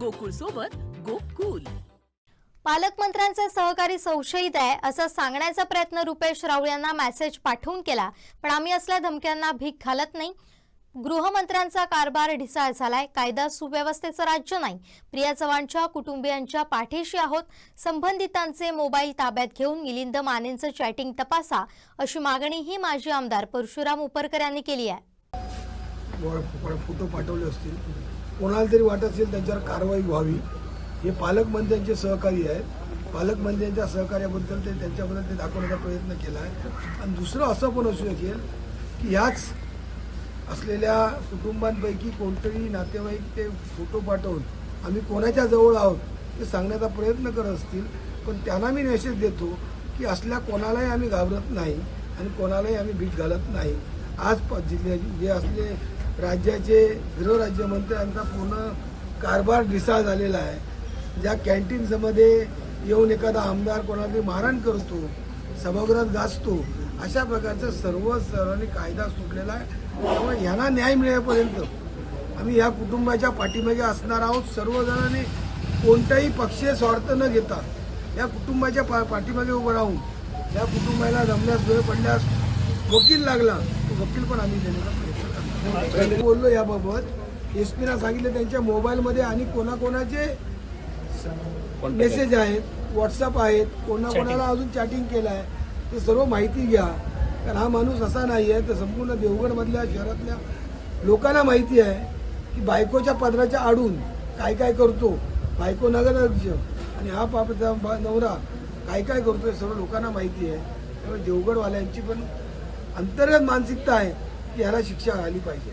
गोकुळ सोबत गोकुल. पालकमंत्र्यांचे सहकारी संशयित आहे असं सांगण्याचा प्रयत्न रुपेश राऊळ यांना मेसेज पाठवून केला. पण आम्ही असल्या धमक्यांना भीक घालत नाही. गृहमंत्र्यांचा कारभार ढिसाळ झालाय. कायदा सुव्यवस्थेचं राज्य नाही. प्रिया चव्हाणच्या कुटुंबियांच्या पाठीशी आहोत. संबंधितांचे मोबाईल ताब्यात घेऊन मिलिंद मानेंचं चॅटिंग तपासा अशी मागणीही माजी आमदार परशुराम उपरकर यांनी केली आहे. फोटो पाठवले असतील. कोणाला तरी वाटत असेल त्यांच्यावर कारवाई व्हावी. हे पालकमंत्र्यांचे सहकारी आहेत. पालकमंत्र्यांच्या सहकार्याबद्दल ते त्यांच्याबद्दल ते दाखवण्याचा प्रयत्न केला आहे. आणि दुसरं असं पण असू शकेल की ह्याच असलेल्या कुटुंबांपैकी कोणतरी नातेवाईक ते फोटो पाठवून आम्ही कोणाच्या जवळ आहोत ते सांगण्याचा प्रयत्न करत असतील. पण त्यांना मी मेसेज देतो की असल्या कोणालाही आम्ही घाबरत नाही आणि कोणालाही आम्ही भीत घालत नाही. आज जिल्ह्या जे असले राज्याचे गृहराज्यमंत्र्यांचा पूर्ण कारभार ढिसाळ झालेला आहे. ज्या कॅन्टीन्समध्ये येऊन एखादा आमदार कोणाला मारण मारहाण करतो सभागृहात गाजतो अशा प्रकारचा सर्व सर्वांनी कायदा सुटलेला आहे. त्यामुळे ह्यांना न्याय मिळेपर्यंत आम्ही ह्या कुटुंबाच्या पाठीमागे असणार आहोत. सर्वजणांनी कोणताही पक्षीय स्वार्थ न घेता या कुटुंबाच्या पा पाठीमागे उभं राहून या कुटुंबाला जमण्यास वेळ पडल्यास वकील लागला तो वकील पण आम्ही देण्याचा प्रयत्न बोललो याबाबत. एस पीना सांगितलं त्यांच्या मोबाईलमध्ये आणि कोणाकोणाचे मेसेज आहेत. व्हॉट्सअप आहेत कोणाकोणाला अजून चॅटिंग केलं आहे ते सर्व माहिती घ्या. कारण हा माणूस असा नाही आहे तर संपूर्ण देवगडमधल्या शहरातल्या लोकांना माहिती आहे की बायकोच्या पदराच्या आडून काय काय करतो. बायको नगराध्यक्ष. आणि हा पाप बा- नवरा काय काय करतो हे सर्व लोकांना माहिती आहे. त्यामुळे देवगडवाल्यांची पण अंतर्गत मानसिकता आहे. की ह्याला शिक्षा आली पाहिजे.